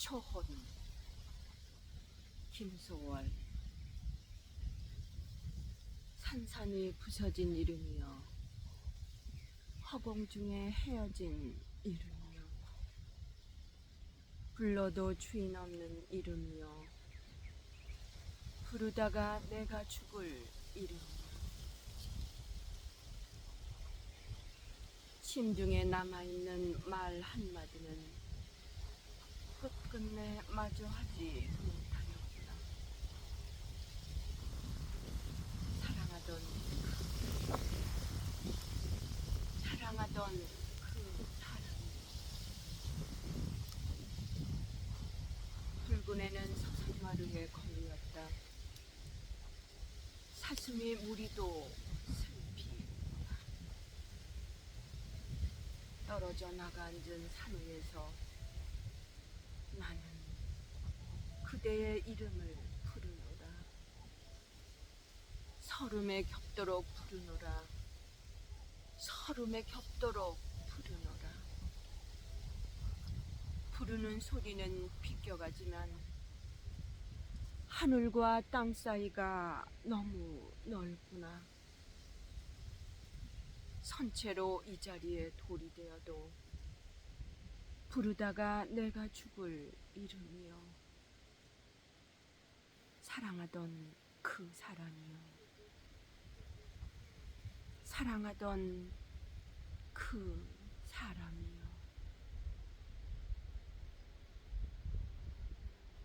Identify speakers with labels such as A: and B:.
A: 초혼 김소월. 산산이 부서진 이름이여 허공 중에 헤어진 이름이여 불러도 주인 없는 이름이여 부르다가 내가 죽을 이름이여. 심중에 남아있는 말 한마디는 끝끝내 마저 하지 못하였구나. 사랑하던 그, 사랑하던 그 사람이 붉은 애는 서산마루에 걸렸다. 사슴이 무리도 슬피 떨어져 나가 앉은 산 위에서 나는 그대의 이름을 부르노라. 서름에 겹도록 부르노라. 서름에 겹도록 부르노라. 부르는 소리는 비껴가지만 하늘과 땅 사이가 너무 넓구나. 선체로 이 자리에 돌이 되어도 부르다가 내가 죽을 이름이여 사랑하던 그 사람이여 사랑하던 그 사람이여